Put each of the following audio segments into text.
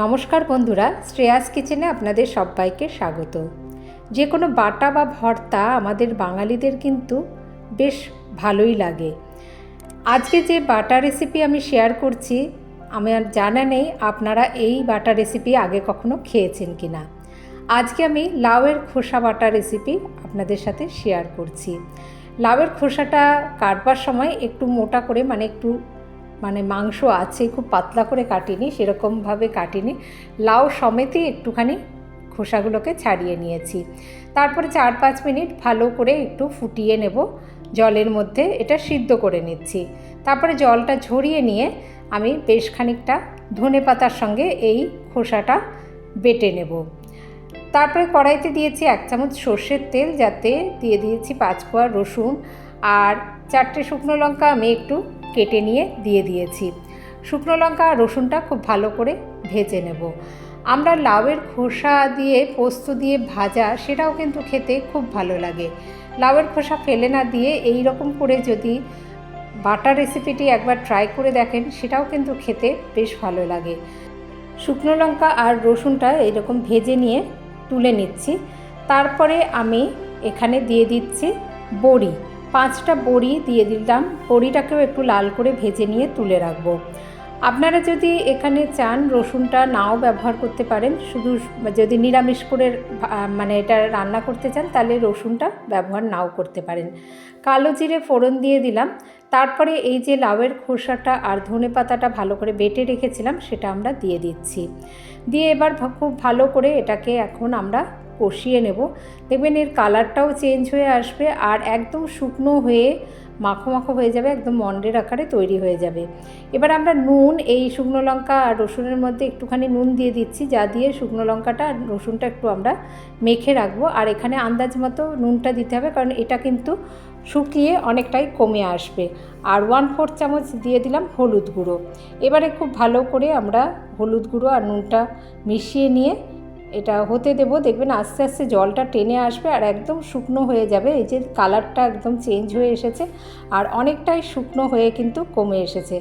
নমস্কার বন্ধুরা, শ্রেয়াস কিচেনে আপনাদের সবাইকে স্বাগত। যে কোনো বাটা বা ভর্তা আমাদের বাঙালিদের কিন্তু বেশ ভালোই লাগে। আজকে যে বাটা রেসিপি আমি শেয়ার করছি আমার জানা নেই আপনারা এই বাটা রেসিপি আগে কখনো খেয়েছেন কি না আজকে আমি লাউয়ের খোসা বাটা রেসিপি আপনাদের সাথে শেয়ার করছি। লাউয়ের খোসাটা কাটবার সময় একটু মোটা করে মানে একটু মানে মাংস আছে, খুব পাতলা করে কাটিনি সেরকমভাবে কাটিনি। লাউ সমেতই একটুখানি খোসাগুলোকে ছাড়িয়ে নিয়েছি। তারপরে চার পাঁচ মিনিট ভালো করে একটু ফুটিয়ে নেব। জলের মধ্যে এটা সিদ্ধ করে নিচ্ছি। তারপরে জলটা ঝরিয়ে নিয়ে আমি বেশ খানিকটা ধনে পাতার সঙ্গে এই খোসাটা বেটে নেব। তারপরে কড়াইতে দিয়েছি এক চামচ সর্ষের তেল, যাতে দিয়ে দিয়েছি পাঁচ কোয়া রসুন। আর চারটে শুকনো লঙ্কা আমি একটু কেটে নিয়ে দিয়ে দিয়েছি। শুকনো লঙ্কা আর রসুনটা খুব ভালো করে ভেজে নেব। আমরা লাউয়ের খোসা দিয়ে, পোস্ত দিয়ে ভাজা সেটাও কিন্তু খেতে খুব ভালো লাগে। লাউয়ের খোসা ফেলে না দিয়ে এই রকম করে যদি বাটার রেসিপিটি একবার ট্রাই করে দেখেন, সেটাও কিন্তু খেতে বেশ ভালো লাগে। শুকনো লঙ্কা আর রসুনটা এরকম ভেজে নিয়ে তুলে নিচ্ছি। তারপরে আমি এখানে দিয়ে দিচ্ছি বড়ি। পাঁচটা বড়ি দিয়ে দিলাম। বড়িটাকেও একটু লাল করে ভেজে নিয়ে তুলে রাখব। আপনারা যদি এখানে চান রসুনটা নাও ব্যবহার করতে পারেন। শুধু যদি নিরামিষ করে মানে এটা রান্না করতে চান, তাহলে রসুনটা ব্যবহার নাও করতে পারেন। কালো জিরে ফোড়ন দিয়ে দিলাম। তারপরে এই যে লাউয়ের খোসাটা আর ধনে পাতাটা ভালো করে বেটে রেখেছিলাম, সেটা আমরা দিয়ে দিচ্ছি। দিয়ে এবার খুব ভালো করে এটাকে এখন আমরা কষিয়ে নেব। দেখবেন এর কালারটাও চেঞ্জ হয়ে আসবে আর একদম শুকনো হয়ে মাখো মাখো হয়ে যাবে, একদম মন্ডের আকারে তৈরি হয়ে যাবে। এবার আমরা নুন, এই শুকনো লঙ্কা আর রসুনের মধ্যে একটুখানি নুন দিয়ে দিচ্ছি। যা দিয়ে শুকনো লঙ্কাটা আর রসুনটা একটু আমরা মেখে রাখব। আর এখানে আন্দাজ মতো নুনটা দিতে হবে কারণ এটা কিন্তু শুকিয়ে অনেকটাই কমে আসবে। আর ওয়ান ফোর্থ চামচ দিয়ে দিলাম হলুদ গুঁড়ো। এবারে খুব ভালো করে আমরা হলুদ গুঁড়ো আর নুনটা মিশিয়ে নিয়ে এটা হতে দেবো, দেখবেন আস্তে আস্তে জলটা টেনে আসবে আর একদম শুকনো হয়ে যাবে, এই যে কালারটা একদম চেঞ্জ হয়ে এসেছে আর অনেকটাই শুকনো হয়ে কিন্তু কমে এসেছে।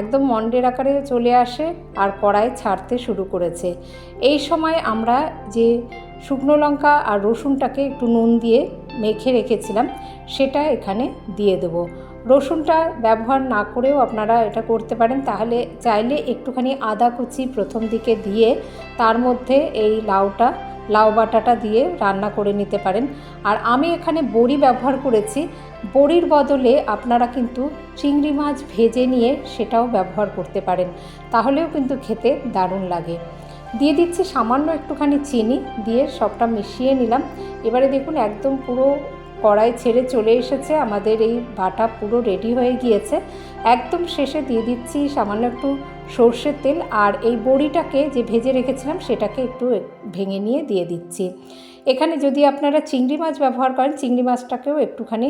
একদম মন্ডের আকারে চলে আসে আর কড়াই ছাড়তে শুরু করেছে। এই সময় আমরা যে শুকনো লঙ্কা আর রসুনটাকে একটু নুন দিয়ে মেখে রেখেছিলাম, সেটা এখানে দিয়ে দেবো। রসুনটা ব্যবহার না করেও আপনারা এটা করতে পারেন। তাহলে চাইলে একটুখানি আদা কুচি প্রথম দিকে দিয়ে তার মধ্যে এই লাউটা, লাউ বাটাটা দিয়ে রান্না করে নিতে পারেন। আর আমি এখানে বড়ি ব্যবহার করেছি। বড়ির বদলে আপনারা কিন্তু চিংড়ি মাছ ভেজে নিয়ে সেটাও ব্যবহার করতে পারেন। তাহলেও কিন্তু খেতে দারুণ লাগে। দিয়ে দিচ্ছি সামান্য একটুখানি চিনি দিয়ে সবটা মিশিয়ে নিলাম। এবারে দেখুন একদম পুরো কড়াই ছেড়ে চলে এসেছে। আমাদের এই বাটা পুরো রেডি হয়ে গিয়েছে। একদম শেষে দিয়ে দিচ্ছি সামান্য একটু সর্ষের তেল আর এই বড়িটাকে যে ভেজে রেখেছিলাম সেটাকে একটু ভেঙে নিয়ে দিয়ে দিচ্ছি। এখানে যদি আপনারা চিংড়ি মাছ ব্যবহার করেন, চিংড়ি মাছটাকেও একটুখানি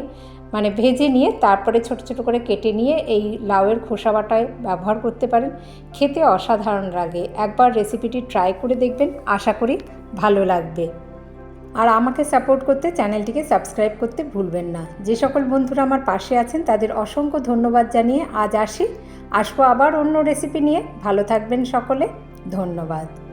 মানে ভেজে নিয়ে তারপরে ছোট ছোট করে কেটে নিয়ে এই লাউয়ের খোসা বাটায় ব্যবহার করতে পারেন। খেতে অসাধারণ লাগে। একবার রেসিপিটি ট্রাই করে দেখবেন। আশা করি ভালো লাগবে। আর আমাকে সাপোর্ট করতে চ্যানেলটিকে সাবস্ক্রাইব করতে ভুলবেন না। যে সকল বন্ধুরা আমার পাশে আছেন, তাদের অসংখ্য ধন্যবাদ জানিয়ে আজ আসি। আসব আবার অন্য রেসিপি নিয়ে। ভালো থাকবেন সকলে। ধন্যবাদ।